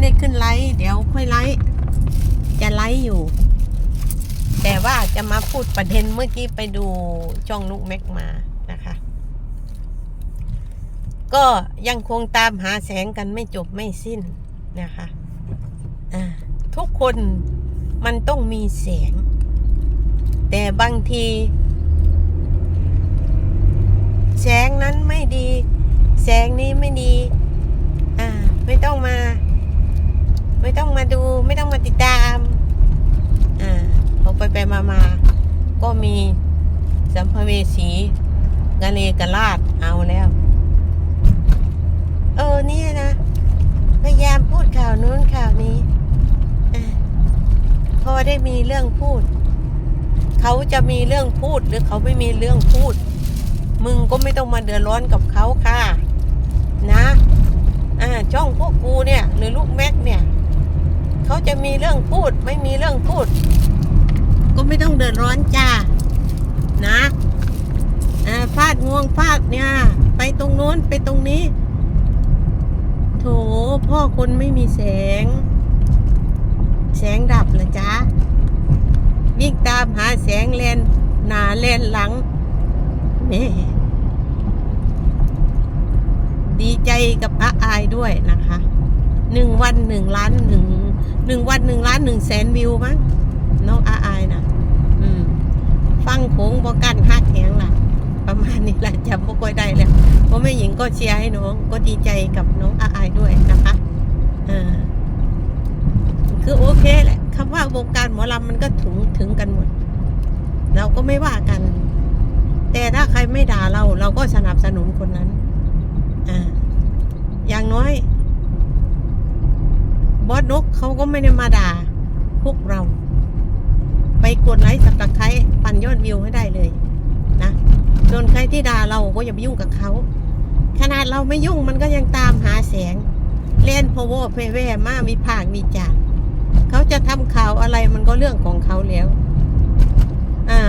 ไม่ได้ขึ้นไลฟ์เดี๋ยวค่อยไลฟ์จะไลฟ์อยู่ แต่ว่าจะมาพูดประเด็นเมื่อกี้ไปดูช่องนุกแม็กมานะคะ ก็ยังคงตามหาแสงกันไม่จบไม่สิ้นนะคะทุกคนมันต้องมีแสง แต่บางที แสงนั้นไม่ดี แสงนี้ไม่ดี อ่า ไม่ต้องมา ไม่ต้องมาดูไม่ต้องมาติดตาม อ่าพอไปไปมามาก็มีสัมภเวสีกะเลกลาดเอาแล้ว เออเนี่ยนะ พยายามพูดข่าวนู้นข่าวนี้อาพอได้มีเรื่องพูด เขาจะมีเรื่องพูดหรือเขาไม่มีเรื่องพูด มึงก็ไม่ต้องมาเดือดร้อนกับเขาค่ะ นะ อ่าช่องพวกกูเนี่ย หรือลูกแม็กเนี่ย เขาจะมีเรื่องพูด ไม่มีเรื่องพูด ก็ไม่ต้องเดือดร้อนจ้านะฟาดงวงฟาดเนี่ย ไปตรงโน้นไปตรงนี้ โถพ่อคนไม่มีแสง แสงดับเหรอจ๊ะวิ่งตามหาแสงแลนหนาแลนหลังแม่ดีใจกับอาอายด้วยนะคะหนึ่งวันหนึ่งล้านหนึ่ง หนึ่งวันหนึ่งล้านหนึ่งแสนวิวมั้งน้องอาอายนะอืม ฟังโขงบกันฮักแหงล่ะ ประมาณนี้แหละจำบ่ค่อยได้แล้วเพราะแม่หญิงก็เชียร์ให้น้อง ก็ดีใจกับน้องอาอายด้วยนะคะอ่าคือโอเคแหละคำว่าวงการหมอลำมันก็ถึงถึงกันหมด เราก็ไม่ว่ากัน แต่ถ้าใครไม่ด่าเรา เราก็สนับสนุนคนนั้น อ่า อย่างน้อย บอสนกเขาก็ไม่ได้มาด่า พวกเรา ไปกดไลค์สับตะไคร้ปันยอดวิวให้ได้เลย นะส่วนใครที่ด่าเราก็อย่าไปยุ่งกับเขาขนาดเราไม่ยุ่งมันก็ยังตามหาแสง เล่นพวเพแวมามีภาคมีจานเขาจะทำข่าวอะไรมันก็เรื่องของเขาแล้ว อ่า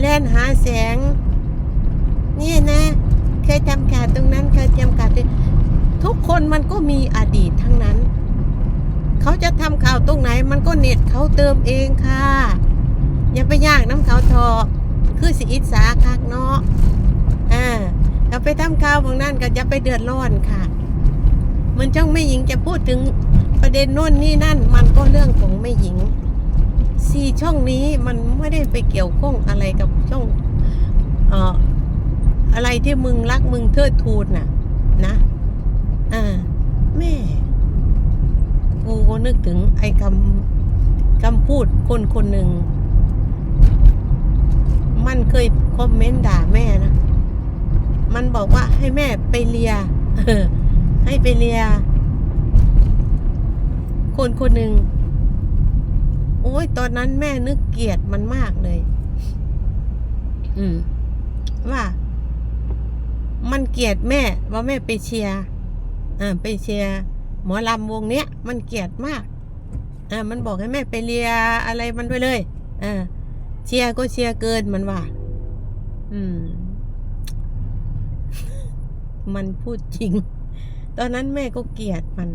เล่นหาแสง นี่นะ เคยทำข่าวตรงนั้นเคยทำข่าวตรงทุกคนมันก็มีอดีตทั้งนั้น เขาจะทำข่าว ตรงไหนมันก็เน็ตเขาเติมเองค่ะ อย่าไปยากน้ำเขาทอคือสิอิสาคักเนาะอ่าเราไปทำข่าวบางนั้นก็จะไปเดือดร้อนค่ะ มันจ้องไม่หญิงจะพูดถึงประเด็นโน่นนี่นั่น มันก็เรื่องของไม่หญิงสี่ช่องนี้มันไม่ได้ไปเกี่ยวข้องอะไรกับช่องเอ่ออะไรที่มึงรักมึงเทิดทูนน่ะ นะอ่าแม่ กูก็นึกถึงไอ้คำคำพูดคนคนหนึ่ง มันเคยคอมเมนต์ด่าแม่นะ มันบอกว่าให้แม่ไปเลียเออให้ไปเลีย คนคนหนึ่ง โอ้ยตอนนั้นแม่นึกเกลียดมันมากเลย อืม ว่า มันเกลียดแม่ว่าแม่ไปเชียร์อ่าไปเชียร์ หมอลำวงเนี้ยมันเกลียดมากอ่ามันบอกให้แม่ไปเลียอะไรมันไปเลยอ่าเชียร์ก็เชียร์เกินมันว่า อืม มันพูดจริง ตอนนั้นแม่ก็เกลียดมัน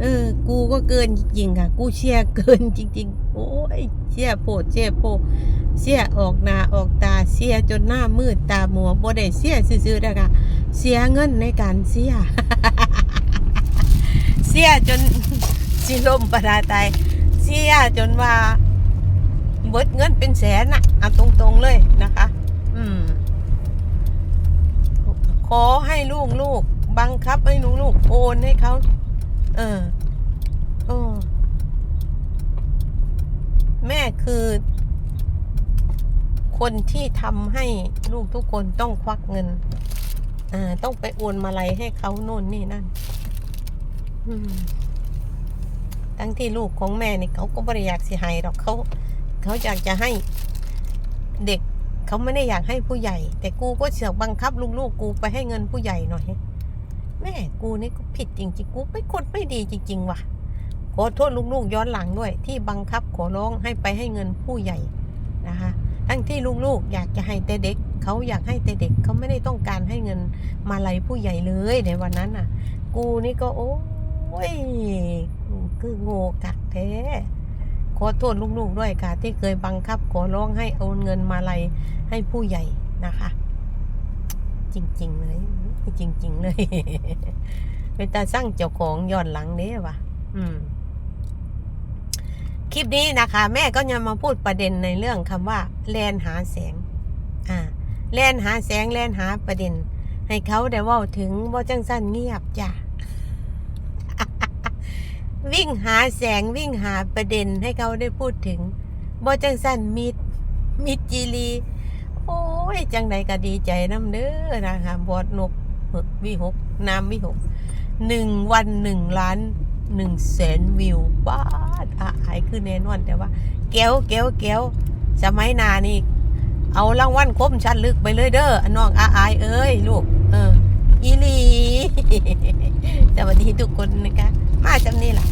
เออ กูก็เกินจริงค่ะ กูเชียร์เกินจริง ๆ โอ้ยเชียร์โพดเชียร์โพเสียออกหน้าออกตาเสียจนหน้ามืดตาหมัวบ่ได้เสียซื่อๆนะคะเสียเงินในการเสีย เสียจน สิลมประดาตายเสียจนว่าเบิดเงินเป็นแสนอะเอาตรงๆเลยนะคะ อืม ขอให้ลูกลูกบังคับให้หนูลูกโอนให้เขา เออเออแม่คือ คนที่ทำให้ลูกทุกคนต้องควักเงิน อ่า ต้องไปโอนมาลัยให้เขาโน่นนี่นั่น ทั้งที่ลูกของแม่นี่เขาก็ไม่ได้อยากสิให้หรอกเขาเขาอยากจะให้เด็กเขาไม่ได้อยากให้ผู้ใหญ่ แต่กูก็เสือกบังคับลูกๆกูไปให้เงินผู้ใหญ่หน่อยแม่กูนี่ก็ผิดจริงๆกูเป็นคนไม่ดีจริง ๆ ว่ะขอโทษลูกๆย้อนหลังด้วย ที่บังคับขอร้องให้ไปให้เงินผู้ใหญ่นะคะทั้งที่ลูกๆอยากจะให้แต่เด็กเขาอยากให้แต่เด็กเขาไม่ได้ต้องการให้เงินมาลัยผู้ใหญ่เลยในวันนั้นน่ะ กูนี่ก็โอ้ ยคือโง่กักแท้ขอโทษลูกๆด้วยค่ะ ที่เคยบังคับขอร้องให้โอนเงินมาลัยให้ผู้ใหญ่นะคะ จริง ๆ เลย จริง ๆ เลยเป็นตาสร้างเจ้าของย้อนหลังเด้วะอืม คลิปนี้นะคะ แม่ก็จะมาพูดประเด็นในเรื่องคำว่า แลนหาแสง อ่า แลนหาแสงแลนหาประเด็น ให้เขาได้ว่าถึงว่าจังสั้นเงียบจ้ะ วิ่งหาแสงวิ่งหาประเด็นให้เขาได้พูดถึงบ่จังสั้นมิดมิดจีรี โอ้ย จังใดก็ดีใจน้ำเด้อนะคะบอดนกหกวิหกน้ำวิหกหนึ่งวันหนึ่งล้านหนึ่งแสนวิวบ้าอาอายคือแน่นอนแต่ว่า แก้วแก้วแก้วสมัยหนานี่ เอารางวัลคมชั้นลึกไปเลยเด้ออันน้องอาอายเอ้ยลูก เอออีลีสวัสดีทุกคนนะคะ มาจำนี่แหละ